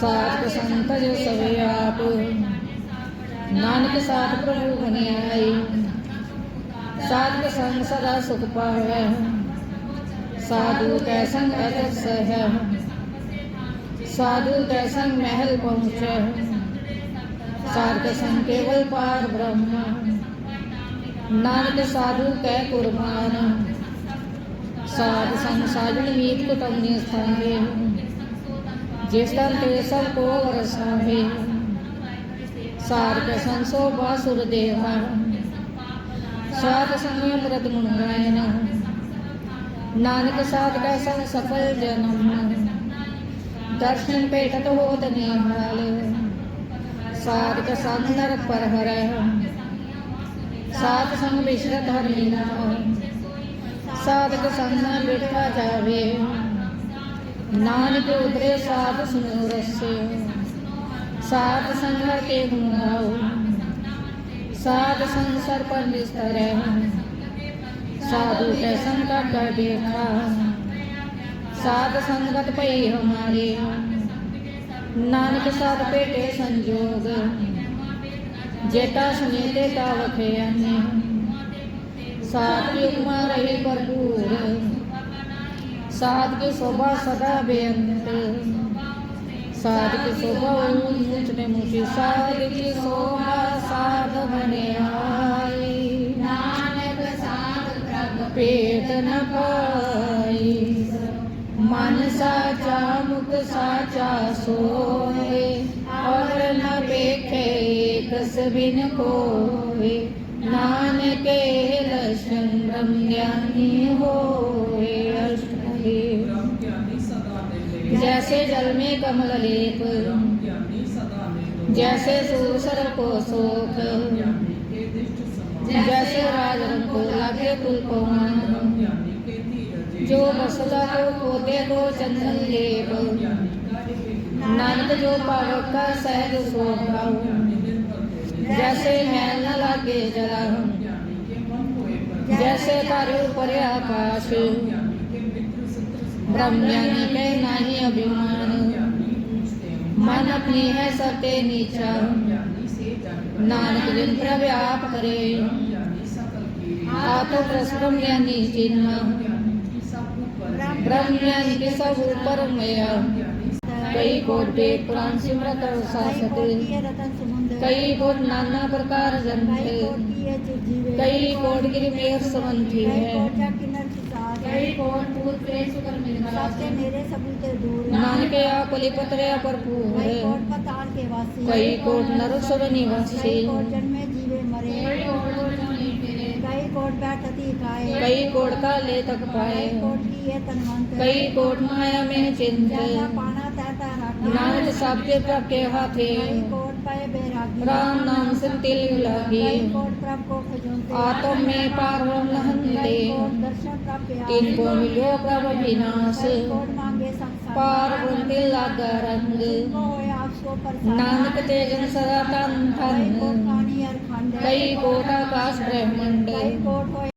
साथ संत सवे आप। नानक साथ प्रभु बनियाई साधक संग सदा सुख पावे। साधु कै संग अदर सह। साधु कै संग महल पहुँच। साधक संग केवल पार ब्रह्म। नानक साधु कै कुर्बान। साध संग साजन मीत कुटम स्थान ਜਿਸ ਤਨ ਤੇ ਸਭ ਕੋ ਵਰਸਾਵੇ ਸਾਧ ਸੰਗ ਸੋ ਬਾਸੁਰ ਦੇਵਾ। ਸਾਧ ਸੰਗ ਅੰਮ੍ਰਿਤ ਮੁਨ ਗਾਇਨ। ਨਾਨਕ ਸਾਧ ਕੈ ਸੰਗ ਸਫਲ ਜਨਮ। ਦਰਸ਼ਨ ਭੇਟਤ ਹੋਤ ਨਿਹਾਲ। ਸਾਧ ਸੰਗ ਨਰਕ ਪਰ ਹਰੈ। ਸਾਧ ਸੰਗ ਵਿਸ਼ਰਤ ਹਰ ਲੀਲਾ ਸਾਧਕ ਸੰਗ ਨਾ ਬਿਠਾ ਜਾਵੇ। ਨਾਨਕ ਉਦਰੇ ਸਾਧ ਸੁਨੋ ਰਸੇ। ਸਾਧ ਸੰਗ ਹਰ ਕੇ ਗੁਣ ਗਾਓ। ਸਾਧ ਸੰਗ ਪਰ ਨਿਸਤਰ ਸਾਧੂ ਕੈ ਸੰਗ ਕਰ ਦੇਖਾ। ਸਾਧ ਸੰਗਤ ਭਈ ਹਮਾਰੇ। ਨਾਨਕ ਸਾਧ ਭੇਟੇ ਸੰਜੋਗ। ਜੇਤਾ ਸੁਨੀਤੇ ਤਾ ਵਖਿਆਨੇ ਸਾਧ ਉਪਮਾ ਰਹੀ ਭਰਪੂਰ। साध सादगी शोभा सदा बेअंत। साध सादगी शोभा ऊंचने मुझे साध सादगी शोभा साध बने आई नानक साध प्रभ। पेट न पाई मन साचा मुख साचा सोए और न देखे कस बिन कोई नानक के लक्षण ज्ञानी होए मिले जैसे जल में कमल लेप जैसे सूसर को सोख जैसे राजन को लागे तुल पवन। ब्रह्म ज्ञानी के धीरज। जो बसदा को पोते को चंदन लेप। नानक जो पावक का सहज होए जैसे मैल न लागे जला। जैसे तारे ऊपर आकाश। समान के नाही अभिमान। मन अपनी है सबके नीचा। नानक जिन प्रव्याप करे। आतो प्रसन्न ज्ञानी चिन्ह ब्रह्म के सब ऊपर ज्ञानी कई कोट वेद पुराण सिमरत और शासत रतन सुमंद कई कोट नाना प्रकार चिजीवे कई कोट गिर मेघ समंथी है कई कोट पूत प्रेत सुकर सबसे मेरे सबूते दूर नानक आपली पत्र भरपूर कई कोट पताल के वासी कई कोट नरक सुर निवासी कई कोट जन्मे जीवे मरे कई कोट बैठती खाए कई कोट का ले तक पाए कई कोट माया में चिंत नानक सबके प्रभ के हाथे राम नाम से तिल लागी। आत्म में पार लहनते कई कोट दर्शन प्रभ प्यार तीन को मिलो प्रभ विनाश। कई कोट मांगे संसार पार बुंदिल लागा रंग। नानक तेजन सदा तन खंड कई कोट आकाश ब्रह्मंड।